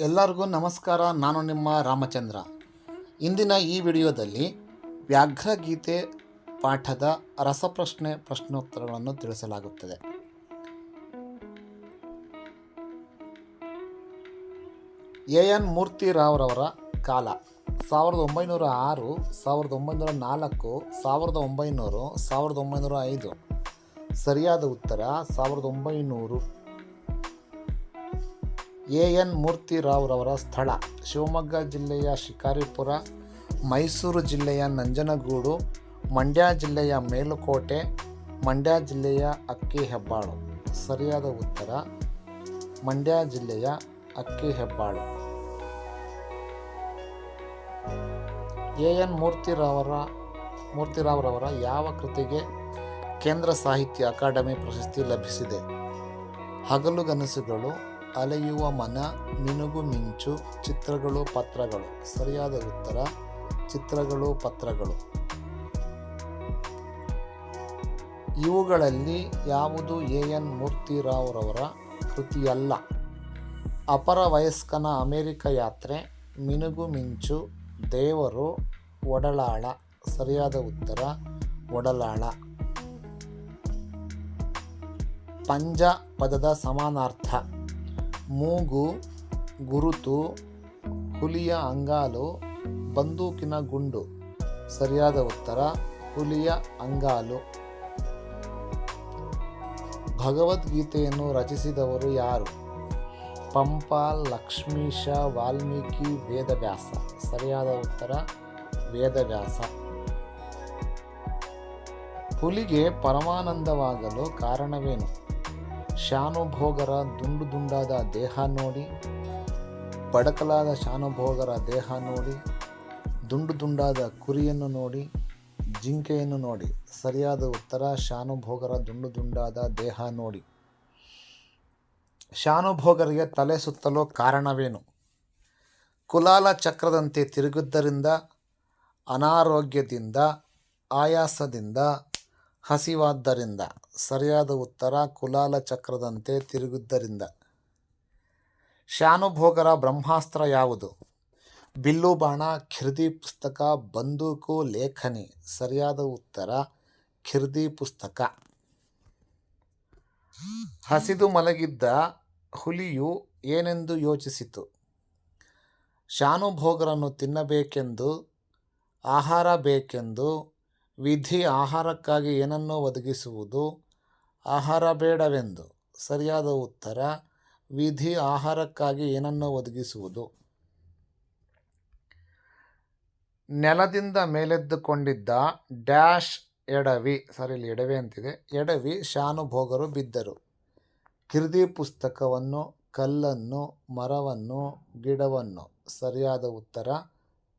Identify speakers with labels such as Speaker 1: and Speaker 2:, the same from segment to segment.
Speaker 1: ಎಲ್ಲರಿಗೂ ನಮಸ್ಕಾರ. ನಾನು ನಿಮ್ಮ ರಾಮಚಂದ್ರ. ಇಂದಿನ ಈ ವಿಡಿಯೋದಲ್ಲಿ ವ್ಯಾಘ್ರಗೀತೆ ಪಾಠದ ರಸಪ್ರಶ್ನೆ ಪ್ರಶ್ನೋತ್ತರಗಳನ್ನು ತಿಳಿಸಲಾಗುತ್ತದೆ. ಎ ಎನ್ ಮೂರ್ತಿರಾವ್ರವರ ಕಾಲ, ಸಾವಿರದ ಒಂಬೈನೂರ ಆರು, ಸಾವಿರದ ಒಂಬೈನೂರ ನಾಲ್ಕು, ಸಾವಿರದ ಒಂಬೈನೂರು, ಸಾವಿರದ ಒಂಬೈನೂರ ಐದು. ಸರಿಯಾದ ಉತ್ತರ, ಸಾವಿರದ ಒಂಬೈನೂರು ಎ ಎನ್ ಮೂರ್ತಿರಾವ್ರವರ ಸ್ಥಳ, ಶಿವಮೊಗ್ಗ ಜಿಲ್ಲೆಯ ಶಿಕಾರಿಪುರ, ಮೈಸೂರು ಜಿಲ್ಲೆಯ ನಂಜನಗೂಡು, ಮಂಡ್ಯ ಜಿಲ್ಲೆಯ ಮೇಲುಕೋಟೆ, ಮಂಡ್ಯ ಜಿಲ್ಲೆಯ ಅಕ್ಕಿ ಹೆಬ್ಬಾಳು ಸರಿಯಾದ ಉತ್ತರ, ಮಂಡ್ಯ ಜಿಲ್ಲೆಯ ಅಕ್ಕಿ ಹೆಬ್ಬಾಳು ಎ ಎನ್ ಮೂರ್ತಿರಾವರ, ಮೂರ್ತಿರಾವ್ರವರ ಯಾವ ಕೃತಿಗೆ ಕೇಂದ್ರ ಸಾಹಿತ್ಯ ಅಕಾಡೆಮಿ ಪ್ರಶಸ್ತಿ ಲಭಿಸಿದೆ? ಹಗಲುಗನಸುಗಳು ಅಲೆಯುವ ಮನ, ಮಿನುಗು ಮಿಂಚು, ಚಿತ್ರಗಳು ಪತ್ರಗಳು. ಸರಿಯಾದ ಉತ್ತರ, ಚಿತ್ರಗಳು ಪತ್ರಗಳು. ಇವುಗಳಲ್ಲಿ ಯಾವುದು ಎ. ಎನ್. ಮೂರ್ತಿರಾವ್ರವರ ಕೃತಿಯಲ್ಲ? ಅಪರ ವಯಸ್ಕನ ಅಮೆರಿಕ ಯಾತ್ರೆ, ಮಿನುಗು ಮಿಂಚು, ದೇವರು, ಒಡಲಾಳ. ಸರಿಯಾದ ಉತ್ತರ, ಒಡಲಾಳ. ಪಂಜ ಪದದ ಸಮಾನಾರ್ಥ. ಮೂಗು, ಗುರುತು, ಹುಲಿಯ ಅಂಗಾಲು, ಬಂದೂಕಿನ ಗುಂಡು. ಸರಿಯಾದ ಉತ್ತರ, ಹುಲಿಯ ಅಂಗಾಲು. ಭಗವದ್ಗೀತೆಯನ್ನು ರಚಿಸಿದವರು ಯಾರು? ಪಂಪ, ಲಕ್ಷ್ಮೀಶ, ವಾಲ್ಮೀಕಿ, ವೇದವ್ಯಾಸ. ಸರಿಯಾದ ಉತ್ತರ, ವೇದವ್ಯಾಸ. ಹುಲಿಗೆ ಪರಮಾನಂದವಾಗಲು ಕಾರಣವೇನು? ಶಾನುಭೋಗರ ದುಂಡು ದುಂಡಾದ ದೇಹ ನೋಡಿ ಬಡಕಲಾದ ಶಾನುಭೋಗರ ದೇಹ ನೋಡಿ, ದುಂಡು ದುಂಡಾದ ಕುರಿಯನ್ನು ನೋಡಿ, ಜಿಂಕೆಯನ್ನು ನೋಡಿ, ಸರಿಯಾದ ಉತ್ತರ ಶಾನುಭೋಗರ ದುಂಡು ದುಂಡಾದ ದೇಹ ನೋಡಿ. ಶಾನುಭೋಗರಿಗೆ ತಲೆ ಸುತ್ತಲು ಕಾರಣವೇನು? ಕುಲಾಲ ಚಕ್ರದಂತೆ ತಿರುಗಿದ್ದರಿಂದ, ಅನಾರೋಗ್ಯದಿಂದ, ಆಯಾಸದಿಂದ, ಹಸಿವಾದ್ದರಿಂದ. ಸರಿಯಾದ ಉತ್ತರ ಕುಲಾಲ ಚಕ್ರದಂತೆ ತಿರುಗಿದ್ದರಿಂದ. ಶಾನುಭೋಗರ ಬ್ರಹ್ಮಾಸ್ತ್ರ ಯಾವುದು? ಬಿಲ್ಲು ಬಾಣ ಖಿರ್ದಿ ಪುಸ್ತಕ, ಬಂದೂಕು, ಲೇಖನಿ. ಸರಿಯಾದ ಉತ್ತರ ಖಿರ್ದಿ ಪುಸ್ತಕ. ಹಸಿದು ಮಲಗಿದ್ದ ಹುಲಿಯು ಏನೆಂದು ಯೋಚಿಸಿತು? ಶಾನುಭೋಗರನ್ನು ತಿನ್ನಬೇಕೆಂದು, ಆಹಾರ ಬೇಕೆಂದು ವಿಧಿ ಆಹಾರಕ್ಕಾಗಿ ಏನನ್ನೋ ಒದಗಿಸುವುದು ಆಹಾರ ಬೇಡವೆಂದು ಸರಿಯಾದ ಉತ್ತರ ವಿಧಿ ಆಹಾರಕ್ಕಾಗಿ ಏನನ್ನೋ ಒದಗಿಸುವುದು. ನೆಲದಿಂದ ಮೇಲೆದ್ದುಕೊಂಡಿದ್ದ ಡ್ಯಾಶ್ ಎಡವಿ, ಸರಿ ಇಲ್ಲಿ ಎಡವಿ ಅಂತಿದೆ, ಎಡವಿ ಶಾನುಭೋಗರು ಬಿದ್ದರು. ಕಿರ್ದಿ ಪುಸ್ತಕವನ್ನು, ಕಲ್ಲನ್ನು, ಮರವನ್ನು, ಗಿಡವನ್ನು, ಸರಿಯಾದ ಉತ್ತರ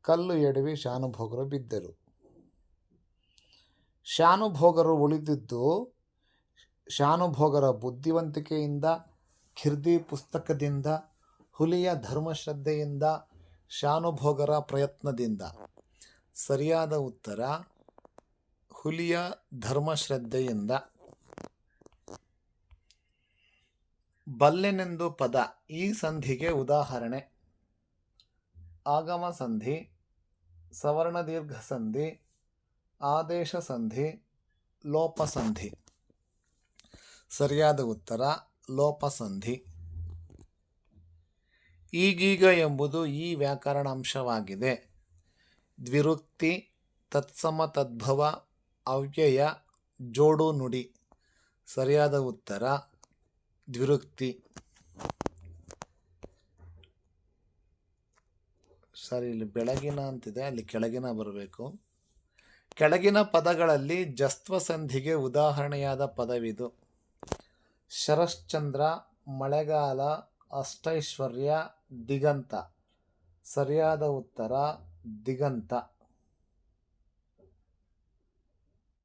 Speaker 1: ಕಲ್ಲು ಎಡವಿ ಶಾನುಭೋಗರು ಬಿದ್ದರು. ಶಾನುಭೋಗರು ಉಳಿದಿದ್ದು ಶಾನುಭೋಗರ ಬುದ್ಧಿವಂತಿಕೆಯಿಂದ, ಖಿರ್ದಿ ಪುಸ್ತಕದಿಂದ, ಹುಲಿಯ ಧರ್ಮಶ್ರದ್ಧೆಯಿಂದ, ಶಾನುಭೋಗರ ಪ್ರಯತ್ನದಿಂದ. ಸರಿಯಾದ ಉತ್ತರ, ಹುಲಿಯ ಧರ್ಮಶ್ರದ್ಧೆಯಿಂದ. ಬಲ್ಲೆನೆಂದು ಪದ, ಈ ಸಂಧಿಗೆ ಉದಾಹರಣೆ. ಆಗಮ ಸಂಧಿ ಸವರ್ಣ ದೀರ್ಘ ಸಂಧಿ ಆದೇಶ ಸಂಧಿ ಲೋಪ ಸಂಧಿ ಸರಿಯಾದ ಉತ್ತರ ಲೋಪ ಸಂಧಿ ಈಗೀಗ ಎಂಬುದು ಈ ವ್ಯಾಕರಣಾಂಶವಾಗಿದೆ ದ್ವಿರುಕ್ತಿ, ತತ್ಸಮ ತದ್ಭವ, ಅವ್ಯಯ, ಜೋಡು ನುಡಿ. ಸರಿಯಾದ ಉತ್ತರ, ದ್ವಿರುಕ್ತಿ. ಸರಿ, ಇಲ್ಲಿ ಬೆಳಗಿನ ಅಂತಿದೆ, ಅಲ್ಲಿ ಕೆಳಗಿನ ಬರಬೇಕು. ಕೆಳಗಿನ ಪದಗಳಲ್ಲಿ ಜಸ್ತ್ವ ಸಂಧಿಗೆ ಉದಾಹರಣೆಯಾದ ಪದವಿದು. ಶರಶ್ಚಂದ್ರ ಮಳೆಗಾಲ ಅಷ್ಟೈಶ್ವರ್ಯ ದಿಗಂತ. ಸರಿಯಾದ ಉತ್ತರ ದಿಗಂತ.